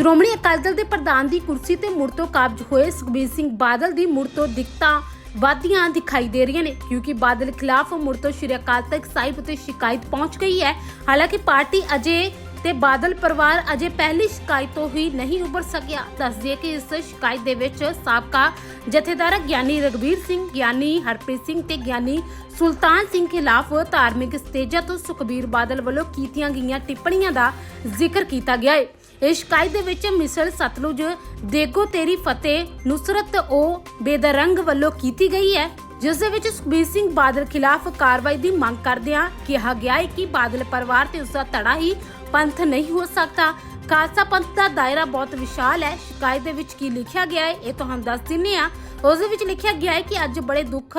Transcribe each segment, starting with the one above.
ਸ਼੍ਰੋਮਣੀ ਅਕਾਲੀ ਦਲ ਦੇ ਪ੍ਰਧਾਨ ਦੀ ਕੁਰਸੀ ਤੇ ਮੁੜ ਤੋਂ ਕਾਬਜ ਹੋਏ ਸੁਖਬੀਰ ਸਿੰਘ ਬਾਦਲ ਦੀ ਮੁੜ ਤੋਂ ਦਿੱਕਤਾਂ ਵਾਧੀਆਂ ਦਿਖਾਈ ਦੇ ਰਹੀਆਂ ਨੇ, ਕਿਉਂਕਿ ਬਾਦਲ ਖਿਲਾਫ ਮੁੜ ਤੋਂ ਸ਼੍ਰੀ ਅਕਾਲ ਤਖਤ ਸਾਹਿਬ ਉਤੇ ਸ਼ਿਕਾਇਤ ਪਹੁੰਚ ਗਈ ਹੈ। ਹਾਲਾਂਕਿ ਪਾਰਟੀ ਅਜੇ ਤੇ ਬਾਦਲ ਪਰਿਵਾਰ ਅਜੇ ਪਹਿਲੀ ਸ਼ਿਕਾਇਤ ਤੋਂ ਹੀ ਨਹੀਂ ਉੱਭਰ ਸਕਿਆ। ਦੱਸ ਦਈਏ ਕਿ ਇਸ ਸ਼ਿਕਾਇਤ ਦੇ ਵਿੱਚ ਸਾਬਕਾ ਜਥੇਦਾਰ ਗਿਆਨੀ ਰਗਵੀਰ ਸਿੰਘ, ਗਿਆਨੀ ਹਰਪ੍ਰੀਤ ਸਿੰਘ ਤੇ ਗਿਆਨੀ ਸੁਲਤਾਨ ਸਿੰਘ ਖਿਲਾਫ ਧਾਰਮਿਕ ਸਟੇਜਾਂ ਤੋਂ ਸੁਖਬੀਰ ਬਾਦਲ ਵੱਲੋਂ ਕੀਤੀਆਂ ਗਈਆਂ ਟਿੱਪਣੀਆਂ ਦਾ ਜ਼ਿਕਰ ਕੀਤਾ ਗਿਆ ਹੈ ਇਸ ਸ਼ਿਕਾਇਤ ਦੇ ਵਿੱਚ ਮਿਸਲ ਸਤਲੁਜ, ਦੇਗੋ ਤੇਰੀ ਫਤਿਹ, ਨੁਸਰਤ ਓ ਬੇਦਰੰਗ ਵੱਲੋਂ ਕੀਤੀ ਗਈ ਹੈ, ਜਿਸ ਦੇ ਵਿੱਚ ਸੁਖਬੀਰ ਸਿੰਘ ਬਾਦਲ ਖਿਲਾਫ ਕਾਰਵਾਈ ਦੀ ਮੰਗ ਕਰਦਿਆਂ ਕਿਹਾ ਗਿਆ ਹੈ ਕਿ ਬਾਦਲ ਪਰਿਵਾਰ ਤੇ ਉਸ ਦਾ ਧੜਾ ਹੀ ਪੰਥ ਨਹੀਂ ਹੋ ਸਕਦਾ। ਖਾਲਸਾ ਪੰਥ ਦਾ ਦਾਇਰਾ ਬਹੁਤ ਵਿਸ਼ਾਲ ਹੈ। ਸ਼ਿਕਾਇਤ ਦੇ ਵਿੱਚ ਕੀ ਲਿਖਿਆ ਗਿਆ ਹੈ, ਇਹ ਤੁਹਾਨੂੰ ਦੱਸ ਦਿੰਨੇ ਆ ਉਸ ਦੇ ਵਿੱਚ ਲਿਖਿਆ ਗਿਆ ਹੈ ਕਿ ਅੱਜ ਬੜੇ ਦੁੱਖ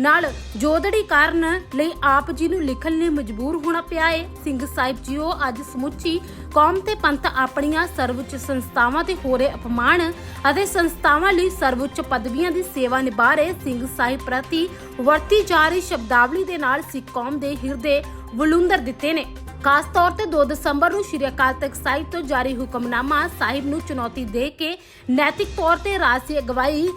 ਨਾਲ ਜੋਦੜੀ ਕਾਰਨ ਲਈ ਆਪ ਜੀ ਨੂੰ ਲਿਖਣ ਲਈ ਮਜਬੂਰ ਹੋਣਾ ਪਿਆ ਹੈ। ਸਿੰਘ ਸਾਹਿਬ ਜੀਓ, ਅੱਜ ਸਮੁੱਚੀ ਕੌਮ ਤੇ ਪੰਥ ਆਪਣੀਆਂ ਸਰਵਉੱਚ ਸੰਸਥਾਵਾਂ ਤੇ ਹੋ ਰਹੇ ਅਪਮਾਨ ਅਤੇ ਸੰਸਥਾਵਾਂ ਲਈ ਸਰਵਉੱਚ ਪਦਵੀਆਂ ਦੀ ਸੇਵਾ ਨਿਭਾ ਰਹੇ ਸਿੰਘ ਸਾਹਿਬ ਪ੍ਰਤੀ ਵਰਤੀ ਜਾ ਰਹੀ ਸ਼ਬਦਾਵਲੀ ਦੇ ਨਾਲ ਸਿੱਖ ਕੌਮ ਦੇ ਹਿਰਦੇ ਵਲੂੰਦਰ ਦਿੱਤੇ ਨੇ। ਖਾਸ ਤੌਰ ਤੇ 2 ਦਸੰਬਰ ਨੂੰ ਸ਼੍ਰੀ ਅਕਾਲ ਤਖਤ ਸਾਹਿਬ ਤੋਂ ਜਾਰੀ ਹੁਕਮਨਾਮਾ ਸਾਹਿਬ ਨੂੰ ਚੁਣੌਤੀ ਦੇ ਕੇ ਨੈਤਿਕ ਤੌਰ ਤੇ ਰਾਜ ਦੀ ਅਗਵਾਈ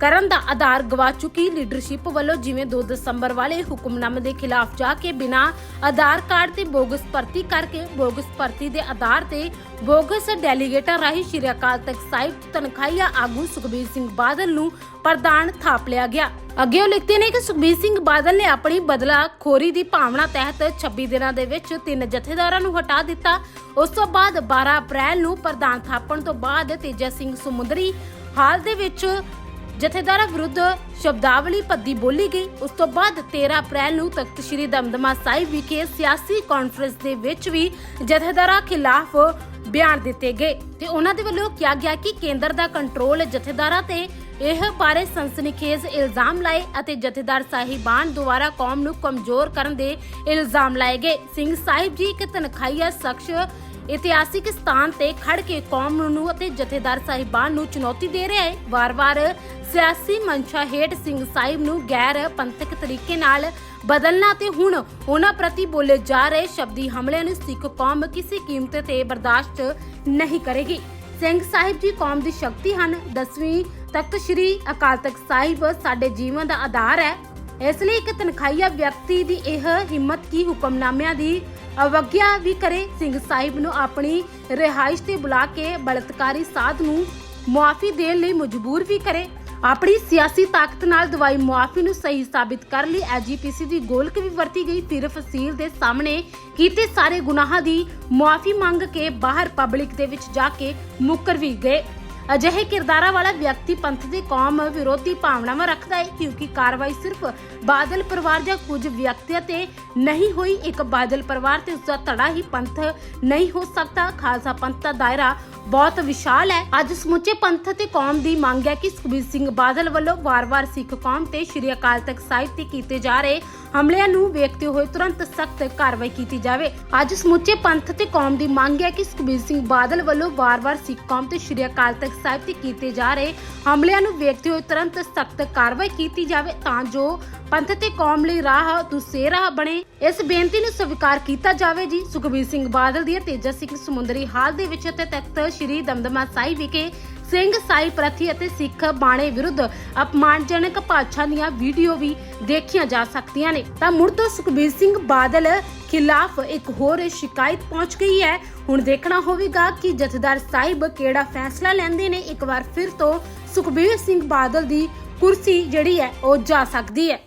ਕਰਨ ਦਾ ਆਧਾਰ ਗਵਾ ਚੁੱਕੀ ਲੀਡਰਸ਼ਿਪ ਵੱਲੋਂ ਜਿਵੇਂ 2 ਦਸੰਬਰ ਵਾਲੇ ਹੁਕਮਨਾਮੇ ਦੇ ਖਿਲਾਫ ਜਾ ਕੇ ਬਿਨਾਂ ਆਧਾਰ ਕਾਰਡ ਤੇ ਬੋਗਸ ਭਰਤੀ ਕਰਕੇ ਬੋਗਸ ਭਰਤੀ ਦੇ ਆਧਾਰ ਤੇ ਬੋਗਸ ਡੈਲੀਗੇਟਾਂ ਰਾਹੀਂ ਸ਼੍ਰੀ ਅਕਾਲ ਤਖਤ ਸਾਹਿਬ ਤਨਖਾਹੀਆ ਆਗੂ ਸੁਖਬੀਰ ਸਿੰਘ ਬਾਦਲ ਨੂੰ ਪ੍ਰਧਾਨ ਥਾਪ ਲਿਆ ਗਿਆ। ਅੱਗੇ ਉਹ ਲਿਖਦੇ ਨੇ ਕਿ ਸੁਖਬੀਰ ਸਿੰਘ ਬਾਦਲ ਨੇ ਆਪਣੀ ਬਦਲਾ ਖੋਰੀ ਦੀ ਭਾਵਨਾ ਤਹਿਤ 26 ਦਿਨਾਂ ਦੇ ਵਿੱਚ ਤਿੰਨ ਜਥੇਦਾਰਾਂ ਨੂੰ ਹਟਾ ਦਿੱਤਾ। ਉਸ ਤੋਂ ਬਾਅਦ 12 ਅਪ੍ਰੈਲ ਨੂੰ ਪ੍ਰਧਾਨ ਥਾਪਣ ਤੋਂ ਬਾਅਦ ਤੇਜਾ ਸਿੰਘ ਸਮੁੰਦਰੀ ਹਾਲ ਦੇ ਵਿੱਚ ਜਥੇਦਾਰਾਂ ਵਿਰੁੱਧ ਸ਼ਬਦਾਵਲੀ ਭੱਦੀ ਬੋਲੀ ਗਈ। ਉਸ ਤੋਂ ਬਾਅਦ 13 ਅਪ੍ਰੈਲ ਨੂੰ ਤਖਤ ਸ੍ਰੀ ਦਮਦਮਾ ਸਾਹਿਬ ਵਿਖੇ ਸਿਆਸੀ ਕਾਨਫਰੰਸ ਦੇ ਵਿੱਚ ਵੀ ਜਥੇਦਾਰਾਂ ਖਿਲਾਫ ਬਿਆਨ ਦਿੱਤੇ ਗਏ। ਤੇ ਉਹਨਾਂ ਦੇ ਵੱਲੋਂ ਕਿਹਾ ਗਿਆ ਕਿ ਕੇਂਦਰ ਦਾ ਕੰਟਰੋਲ ਜਥੇਦਾਰਾਂ ਤੇ ਇਹ ਬਾਰੇ ਸਨਸਨੀਖੇਜ਼ ਇਲਜ਼ਾਮ ਲਾਏ ਅਤੇ ਜਥੇਦਾਰ ਸਾਹਿਬਾਨ ਦੁਆਰਾ ਕੌਮ ਨੂੰ ਕਮਜ਼ੋਰ ਕਰਨ ਦੇ ਇਲਜ਼ਾਮ ਲਾਏ ਗਏ। ਸਿੰਘ ਸਾਹਿਬ ਜੀ ਇੱਕ ਤਨਖਾਹੀਆ ਸ਼ਖਸ ਇਤਿਹਾਸਿਕ ਸਥਾਨ ਤੇ ਖੜ ਕੇ ਕੌਮ ਨੂੰ ਅਤੇ ਜਥੇਦਾਰ ਸਾਹਿਬਾਨ ਨੂੰ ਚੁਣੌਤੀ ਦੇ ਰਿਹਾ ਹੈ। ਵਾਰ-ਵਾਰ ਸਿਆਸੀ ਮਨਸ਼ਾ ਹੇਠ ਸਿੰਘ ਸਾਹਿਬ ਨੂੰ ਗੈਰ ਪੰਥਕ ਤਰੀਕੇ ਨਾਲ ਬਦਲਣਾ ਤੇ ਹੁਣ ਉਹਨਾਂ ਪ੍ਰਤੀ ਬੋਲੇ ਜਾ ਰਹੇ ਸ਼ਬਦੀ ਹਮਲਿਆਂ ਨੂੰ ਸਿੱਖ ਕੌਮ ਕਿਸੇ ਕੀਮਤ ਤੇ ਬਰਦਾਸ਼ਤ ਨਹੀਂ ਕਰੇਗੀ। ਸਿੰਘ ਸਾਹਿਬ ਜੀ ਕੌਮ ਦੀ ਸ਼ਕਤੀ ਹਨ। ਦਸਵੀਂ ਤਖਤ ਸ੍ਰੀ ਅਕਾਲ ਤਖਤ ਸਾਹਿਬ ਸਾਡੇ ਜੀਵਨ ਦਾ ਆਧਾਰ ਹੈ। ਇਸ ਲਈ ਇੱਕ ਤਨਖਾਹੀਆ ਵਿਅਕਤੀ ਦੀ ਇਹ ਹਿੰਮਤ ਕੀ ਹੁਕਮਨਾਮਿਆਂ ਦੀ ਅਵਗਿਆ ਵੀ ਕਰੇ, ਸਿੰਘ ਸਾਹਿਬ ਨੂੰ ਆਪਣੀ ਰਿਹਾਇਸ਼ ਤੇ ਬੁਲਾ ਕੇ ਬਲਤਕਾਰੀ ਸਾਧ ਨੂੰ ਮੁਆਫੀ ਦੇਣ ਲਈ ਮਜਬੂਰ ਵੀ ਕਰੇ। ਆਪਣੀ ਸਿਆਸੀ ਤਾਕਤ ਨਾਲ ਦਵਾਈ ਮੁਆਫੀ ਨੂੰ ਸਹੀ ਸਾਬਿਤ ਕਰਨ ਲਈ ਐਜੀਪੀਸੀ ਦੀ ਗੋਲਕ ਵੀ ਵਰਤੀ ਗਈ। ਫਿਰ ਫਸੀਲ ਦੇ ਸਾਹਮਣੇ ਕੀਤੇ ਸਾਰੇ ਗੁਨਾਹਾਂ ਦੀ ਮੁਆਫੀ ਮੰਗ ਕੇ ਬਾਹਰ ਪਬਲਿਕ ਦੇ ਵਿੱਚ ਜਾ ਕੇ ਮੁੱਕਰ ਵੀ ਗਏ। ਅਜਿਹੇ ਕਿਰਦਾਰਾਂ ਵਾਲਾ ਵਿਅਕਤੀ ਪੰਥ ਦੇ ਕੌਮ ਵਿਰੋਧੀ ਭਾਵਨਾਵਾਂ ਰੱਖਦਾ ਹੈ, ਕਿਉਂਕਿ ਕਾਰਵਾਈ ਸਿਰਫ ਬਾਦਲ ਪਰਿਵਾਰ ਜਾਂ ਕੁਝ ਵਿਅਕਤੀਆਂ ਤੇ ਨਹੀਂ ਹੋਈ, ਇੱਕ ਬਾਦਲ ਪਰਿਵਾਰ ਤੇ ਉਸ ਦਾ ਧੜਾ ਹੀ ਪੰਥ ਨਹੀਂ ਹੋ ਸਕਦਾ। ਖਾਲਸਾ ਪੰਥ ਦਾ ਦਾਇਰਾ ਬਹੁਤ ਵਿਸ਼ਾਲ ਹੈ। ਅੱਜ ਸਮੁੱਚੇ ਪੰਥ ਤੇ ਕੌਮ ਦੀ ਮੰਗ ਹੈ ਕਿ ਸੁਖਬੀਰ ਸਿੰਘ ਬਾਦਲ ਵੱਲੋਂ ਵਾਰ-ਵਾਰ ਸਿੱਖ ਕੌਮ ਤੇ ਸ਼੍ਰੀ ਅਕਾਲ ਤਖਤ ਸਾਹਿਬ ਤੇ ਕੀਤੇ ਜਾ ਰਹੇ ਹਮਲਿਆਂ ਨੂੰ ਵੇਖਦੇ ਹੋਏ ਤੁਰੰਤ ਸਖਤ ਕਾਰਵਾਈ ਕੀਤੀ ਜਾਵੇ। ਅੱਜ ਸਮੁੱਚੇ ਪੰਥ ਤੇ ਕੌਮ ਦੀ ਮੰਗ ਹੈ ਕਿ ਸੁਖਬੀਰ ਸਿੰਘ ਬਾਦਲ ਵੱਲੋਂ ਵਾਰ-ਵਾਰ ਸਿੱਖ ਕੌਮ ਤੇ ਸ਼੍ਰੀ ਅਕਾਲ ਤਖਤ ਸਾਹਿਬ ਤੇ ਕੀਤੇ ਜਾ ਰਹੇ ਹਮਲਿਆਂ ਨੂੰ ਵੇਖਦੇ ਹੋਏ ਤੁਰੰਤ ਸਖਤ ਕਾਰਵਾਈ ਕੀਤੀ ਜਾਵੇ ਤਾਂ ਜੋ ਪੰਥ ਤੇ ਕੌਮ ਲਈ ਰਾਹ ਦੁਸੇਰਾ ਬਣੇ। ਇਸ ਬੇਨਤੀ ਨੂੰ ਸਵੀਕਾਰ ਕੀਤਾ ਜਾਵੇ ਜੀ। ਸੁਖਬੀਰ ਸਿੰਘ ਬਾਦਲ ਦੀ ਤੇਜਾ ਸਿੰਘ ਸਮੁੰਦਰੀ ਹਾਲ ਦੇ ਵਿੱਚ ਅਤੇ ਤਖਤ ਸ੍ਰੀ ਦਮਦਮਾ ਸਾਹਿਬ ਵਿਖੇ ਸਿੰਘ ਸਾਈ ਪ੍ਰਥੀ ਅਤੇ ਸਿੱਖ ਬਾਣੇ ਵਿਰੁੱਧ ਅਪਮਾਨਜਨਕ ਭਾਸ਼ਾ ਦੀਆਂ ਵੀਡੀਓ ਵੀ ਦੇਖੀਆਂ ਜਾ ਸਕਦੀਆਂ ਨੇ। ਤਾਂ ਮੁੜ ਤੋਂ ਸੁਖਬੀਰ ਸਿੰਘ ਬਾਦਲ ਖਿਲਾਫ ਇੱਕ ਹੋਰ ਸ਼ਿਕਾਇਤ ਪਹੁੰਚ ਗਈ ਹੈ। ਹੁਣ ਦੇਖਣਾ ਹੋਵੇਗਾ ਕਿ ਜਥੇਦਾਰ ਸਾਹਿਬ ਕਿਹੜਾ ਫੈਸਲਾ ਲੈਂਦੇ ਨੇ। ਇੱਕ ਵਾਰ ਫਿਰ ਤੋਂ ਸੁਖਬੀਰ ਸਿੰਘ ਬਾਦਲ ਦੀ ਕੁਰਸੀ ਜਿਹੜੀ ਹੈ, ਉਹ ਜਾ ਸਕਦੀ ਹੈ।